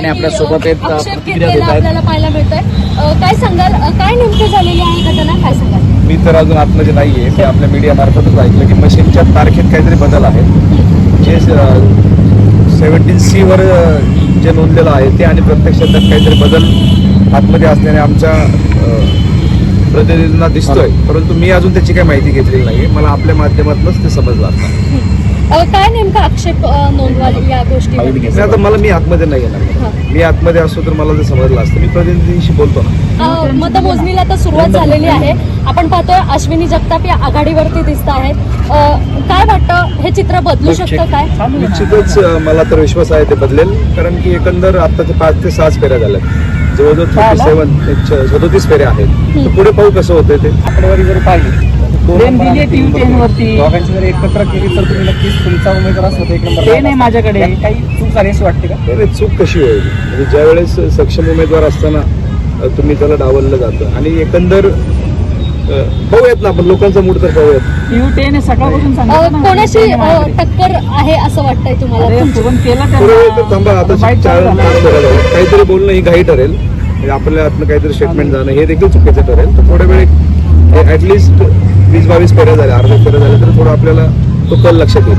आणि आपल्यासोबत. आपल्याला पाहायला मिळतोय. काय सांगाल? काय नेमकी झालेली आहे? घटना काय सांगाल? मी तर अजून आतमध्ये नाहीये. मी आपल्या मीडियामार्फतच ऐकलं की मशीनच्या तारखेत काहीतरी बदल आहेत. जे सेव्हन्टीन सी वर जे नोंदलेलं आहे ते आणि प्रत्यक्षात त्यात काहीतरी बदल आतमध्ये असल्याने आमच्या प्रतिनिधींना दिसतोय. परंतु मी अजून त्याची काही माहिती घेतलेली नाहीये. मला आपल्या माध्यमातूनच ते समजलं आता. काय नेमका आक्षेप नोंदवाल या माहिती नाही, आता मला मी आतमध्ये नाही येणार. मी आतमध्ये असतो तर मला ते समजलं असतं मी प्रतिनिधींशी बोलतो ना. मतमोजणीला तर सुरुवात झालेली आहे. आपण पाहतोय अश्विनी जगताप या आघाडीवरती दिसत आहेत. अ, काय वाटतं? हे चित्र बदलू शकतं काय? निश्चितच अ, मला तर विश्वास आहे ते बदलेल कारण की एकंदर आताचे पाच ते सहाच फेऱ्या झाल्यात. जवळजवळ थर्टी सेवन सदोतीस फेऱ्या आहेत. पुढे पाहू कसं होतंय ते. आकडेवारी जर पाहिली. दोघांची जर एकत्र केली तर तुम्ही नक्कीच तुमचा उमेदवार असला. तर एक नंबर ते नाही माझ्याकडे. काही चूक झाली वाटते का? नाही, चूक कशी होईल म्हणजे ज्या वेळेस सक्षम उमेदवार असताना तुम्ही त्याला डावललं जातं. आणि एकंदर पाहूयात ना आपण लोकांचा मूड तर पाहूयात. यू टेन सकाळपासून अ, सांगितलं ना, कोणाची TV10 अ, माझ्याकडे. टक्कर आहे असं वाटतंय तुम्हाला. काहीतरी बोलणं ही घाई ठरेल. म्हणजे आपल्या हातनं काहीतरी स्टेटमेंट जाणं हे देखील चुकीचं ठरेल. तर थोड्या वेळ ऍटलिस्ट वीस बावीस फेऱ्या झाल्या अर्ध्या फेऱ्या झाल्या तर थोडं आपल्याला तो कल लक्षात येईल.